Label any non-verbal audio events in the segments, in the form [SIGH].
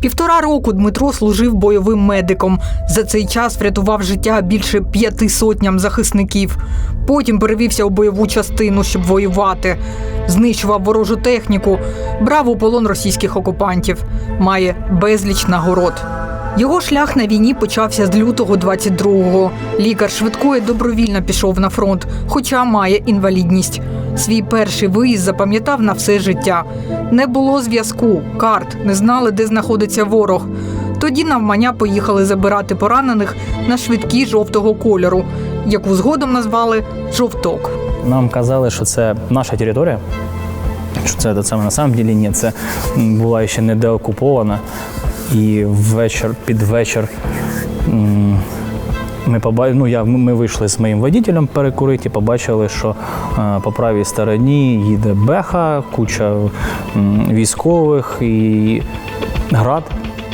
Півтора року Дмитро служив бойовим медиком. За цей час врятував життя більше п'яти сотням захисників. Потім перевівся у бойову частину, щоб воювати. Знищував ворожу техніку, брав у полон російських окупантів. Має безліч нагород. Його шлях на війні почався з лютого 22-го. Лікар швидкої добровільно пішов на фронт, хоча має інвалідність. Свій перший виїзд запам'ятав на все життя. Не було зв'язку, карт, не знали, де знаходиться ворог. Тоді навмання поїхали забирати поранених на швидкі жовтого кольору, яку згодом назвали жовток. Нам казали, що це наша територія. Що це, це на самом ділі ні, це була ще не деокупована. І вечір, під вечір ми поба... ну, я, ми вийшли з моїм водителем перекурити побачили, що е, по правій стороні їде беха, куча м, військових і град.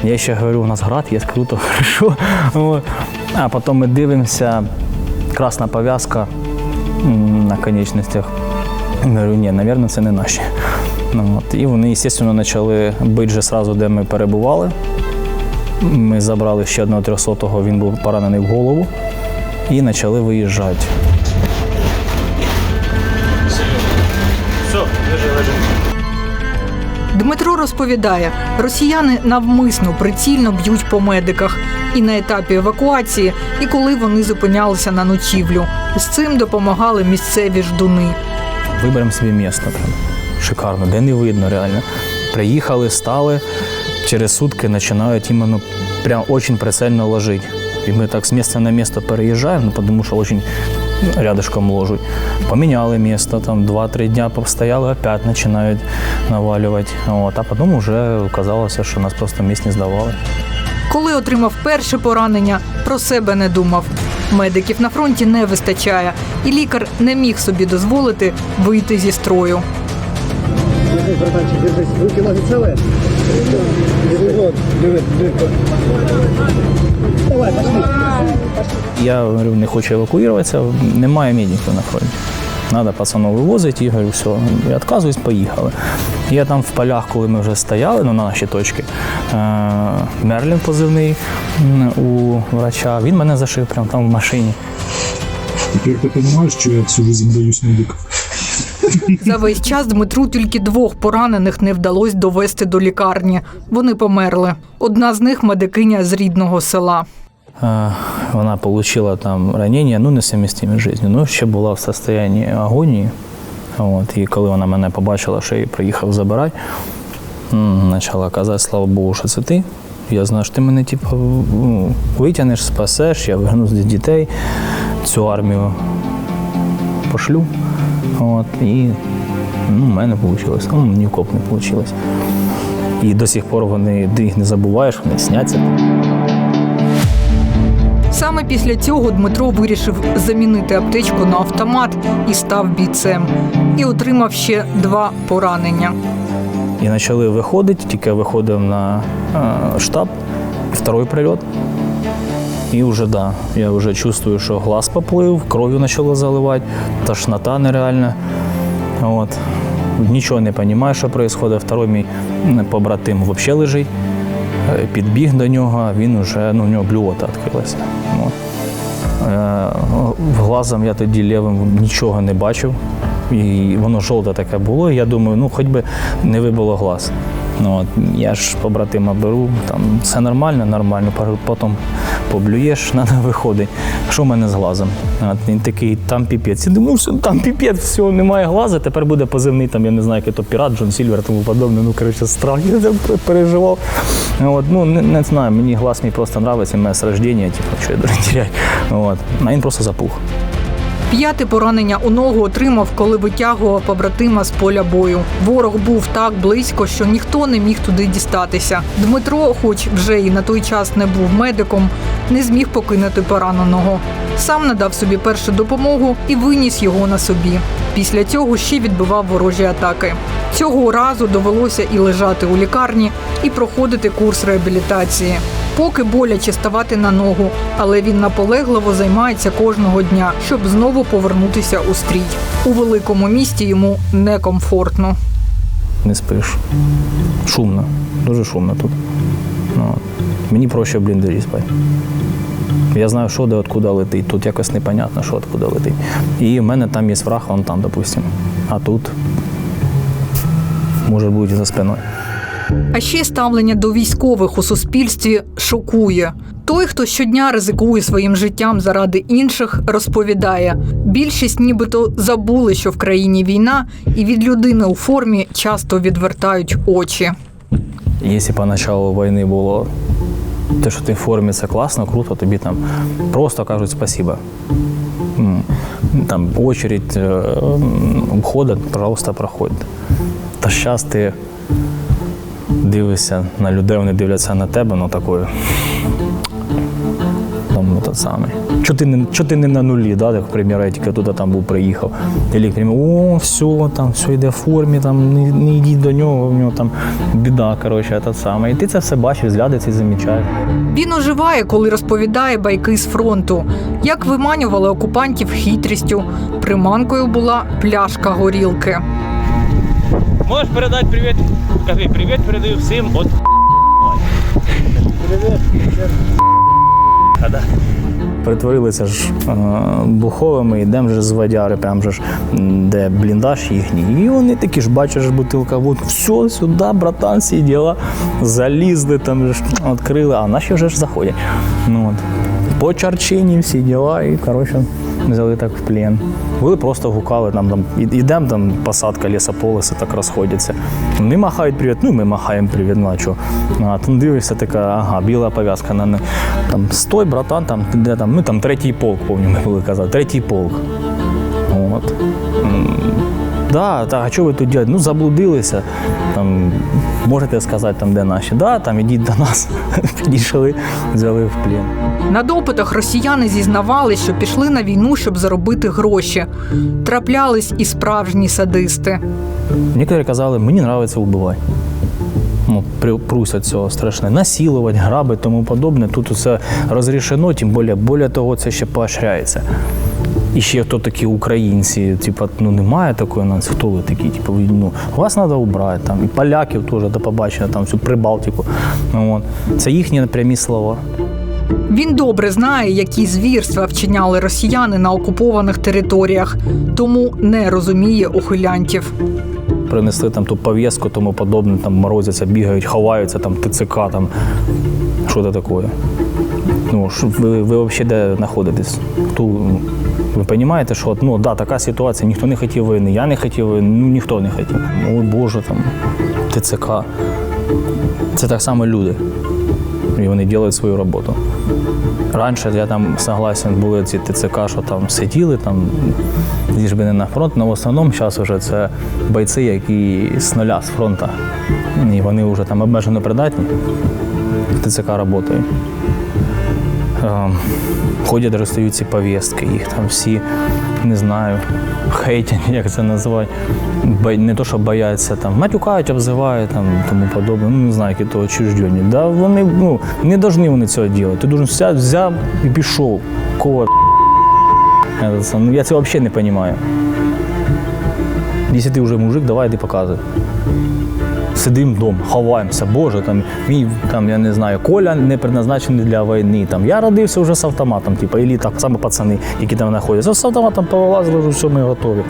Я ще говорю, у нас град є, круто, хорошо. [LAUGHS] А потім ми дивимося, красна пов'язка на конечностях. Говорю, ні, мабуть, це не наші. Ну, от. І вони, звісно, почали бити вже сразу, де ми перебували. Ми забрали ще одного трьохсотого, він був поранений в голову, і почали виїжджати. Дмитро розповідає, росіяни навмисно прицільно б'ють по медиках і на етапі евакуації, і коли вони зупинялися на ночівлю. З цим допомагали місцеві ждуни. Виберемо собі місто. Шикарно, де не видно реально. Приїхали, стали, через сутки починають іменно прям дуже прицельно ложити. І ми так з місця на місце переїжджаємо, ну, тому що дуже рядышком ложуть. Поміняли місто, там 2-3 дня постояли, опять починають навалювати. От, а потім вже казалося, що нас просто місць не здавали. Коли отримав перше поранення, про себе не думав. Медиків на фронті не вистачає, і лікар не міг собі дозволити вийти зі строю. Держись, братанчик, держись. Руки, ноги целые? Я говорю, не хочу евакуюватися, немає медиків на фронті. Треба пацанов вивозити, і говорю, все, я відказуюсь, поїхали. Я там в полях, коли ми вже стояли ну, на нашій точці, е, Мерлін позивний у врача, він мене зашив прямо там в машині. Теперь ты понимаешь, что я всю жизнь боюсь медиков? За весь час Дмитру тільки двох поранених не вдалося довести до лікарні. Вони померли. Одна з них медикиня з рідного села. Вона отримала там ранення, ну несумістимі з життю. Ну, ще була в стані агонії. От, і коли вона мене побачила, що я приїхав забирати, почала казати, слава Богу, що це ти. Я знаю, що ти мене типу, ну, витягнеш, спасеш, я верну з дітей, цю армію пошлю. От, і ну, в мене вийшло. Ну, ні в кого не вийшло. І до сих пор вони ти їх не забуваєш, вони сняться. Саме після цього Дмитро вирішив замінити аптечку на автомат і став бійцем. І отримав ще два поранення. І почали виходити, тільки виходив на е, штаб, второй прильот. І вже да, я вже чувствую, що глаз поплив, кров'ю почало заливати, тошнота нереальна. От. Нічого не розумію, що відбувається. Второй мій побратим взагалі лежить. Е, Підбіг до нього, він вже, ну, у нього блювота відкрилася. От. Е, Глазом я тоді лівим нічого не бачив. І воно жовте таке було. Я думаю, ну хоч би не вибило глаз. Ну, от, я ж побратима беру, там все нормально, нормально, потім поблюєш, треба виходить. Що в мене з глазом? Він такий, там піпець. Я думаю, що там піпець, все, немає глаза, тепер буде позивний, там, я не знаю, який то пірат, Джон Сільвер, тому подобне. Ну, коротше, страх, я переживав. От, ну, не, не знаю, мені глаз мій просто подобається, мене з рождення, типу, що я. От. А він просто запух. П'яте поранення у ногу отримав, коли витягував побратима з поля бою. Ворог був так близько, що ніхто не міг туди дістатися. Дмитро, хоч вже і на той час не був медиком, не зміг покинути пораненого. Сам надав собі першу допомогу і виніс його на собі. Після цього ще відбивав ворожі атаки. Цього разу довелося і лежати у лікарні, і проходити курс реабілітації. Поки боляче ставати на ногу, але він наполегливо займається кожного дня, щоб знову повернутися у стрій. У великому місті йому некомфортно. не спиш. Шумно, дуже шумно тут. Ну, мені проще в бліндажі спати. Я знаю, що де откуда летить. Тут якось непонятно, що откуда летить. І в мене там є враг, вон там, допустимо. А тут може бути за спиною. А ще ставлення до військових у суспільстві шокує. Той, хто щодня ризикує своїм життям заради інших, розповідає: більшість нібито забули, що в країні війна, і від людини у формі часто відвертають очі. Якщо поначалу війни було те, що ти в формі, це класно, круто, тобі там просто кажуть спасибо. М, Там очередь е, обходить, пожалуйста, проходьте. Та зараз ти дивишся на людей, вони дивляться на тебе, ну такою. Там ну, тот самий. Чого ти, не, чо ти не на нулі, да, як, к я тільки туди там був, приїхав. Или, к о, все, там все йде в формі, там не, не йдіть до нього, у нього там біда, коротше, тот самий. І ти це все бачиш, взгляди ці замічаєш. Він оживає, коли розповідає байки з фронту, як виманювали окупантів хитрістю. Приманкою була пляшка горілки. Можеш передати привіт? Кажи, привіт передаю всім от привіт. Притворилися ж е, буховими, йдемо ж з водяри, прям же ж, де бліндаж їхній. І вони такі ж бачиш бутилка водки, все, сюди, братан, всі діла. Залізли, там ж відкрили, а наші вже ж заходять. Ну, от. По чарчині всі діла, і коротше, взяли так в плен. Були просто гукали, там, там ідемо, там посадка лісополоси так розходяться. Вони махають привіт, ну ми махаємо привіт, ну а що? А там дивишся така, ага, біла пов'язка на не- там стой, братан, там де там, ну там третій полк, помню, ми були казати, третій полк. От. Да, так, а що ви тут робите? Ну, заблудилися. Там, можете сказати, там, де наші? Да, там ідіть до нас. [LAUGHS] Підійшли, взяли в плен. На допитах росіяни зізнавали, що пішли на війну, щоб заробити гроші. Траплялись і справжні садисти. Некоторі казали, мені подобається вбивати. Ну, прусять цього страшне. Насилувати, грабити, тому подобне. Тут усе розрішено, тим більше, більше того, це ще поощряється. І ще хто такі українці, типу, ну немає такої нації, хто ви такі? Типу, ну, вас треба убрати. Там, і поляків теж до побачення, там всю Прибалтику. Ну, от. Це їхні прямі слова. Він добре знає, які звірства вчиняли росіяни на окупованих територіях, тому не розуміє ухилянтів. принесли там ту пов'язку, тому подобне, там морозяться, бігають, ховаються, там ТЦК, там що це таке? Ну, ви, ви взагалі де знаходитесь? Ну, ви розумієте, що ну, да, така ситуація, ніхто не хотів війни, я не хотів війни, ну ніхто не хотів. Ой Боже, там, ТЦК. Це так само люди. І вони роблять свою роботу. Раніше я там согласен, були ці ТЦК, що там сиділи, там ліж би не на фронт, але в основному зараз вже це бойці, які з нуля з фронту. І вони вже там обмежено придатні. ТЦК працюють. Ем, Ходять, розстають ці повістки, їх там всі, не знаю, хейтять, як це називати. Не то, що бояться, там, матюкають, обзивають, там, тому подобне. Ну, не знаю, які то отчуждені. Да, вони ну, не повинні вони цього робити. Ти должен взяти, взяв і пішов. Кого ну, я це взагалі не розумію. Якщо ти вже мужик, давай ти показуй. Сидимо вдома, ховаємося, Боже, там, мій, там, я не знаю, Коля не предназначений для війни. Там, я родився вже з автоматом, типу, і так саме пацани, які там знаходяться. З автоматом повилазили, все, ми готові.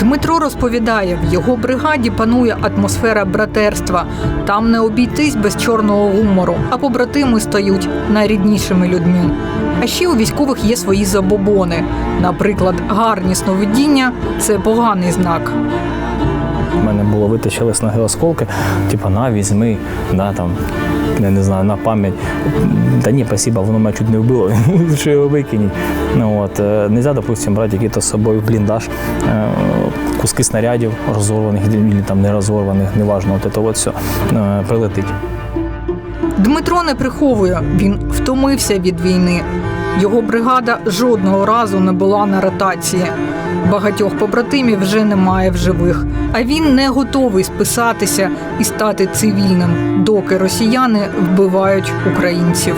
Дмитро розповідає, в його бригаді панує атмосфера братерства. Там не обійтись без чорного гумору, а побратими стають найріднішими людьми. А ще у військових є свої забобони. Наприклад, гарні сновидіння це поганий знак. У мене було витащили з ноги осколки, типу, на, візьми, да, там, я не знаю, на пам'ять. Та ні, спасибо, воно мене чуть не вбило, [LAUGHS] що його викинуть. Ну, от, е, нельзя, допустим, брати якийсь з собою бліндаж, е, куски снарядів розорваних, там не розорваних, неважно, от це от все, прилетить. Дмитро не приховує, він втомився від війни. Його бригада жодного разу не була на ротації. Багатьох побратимів вже немає в живих, а він не готовий списатися і стати цивільним, доки росіяни вбивають українців.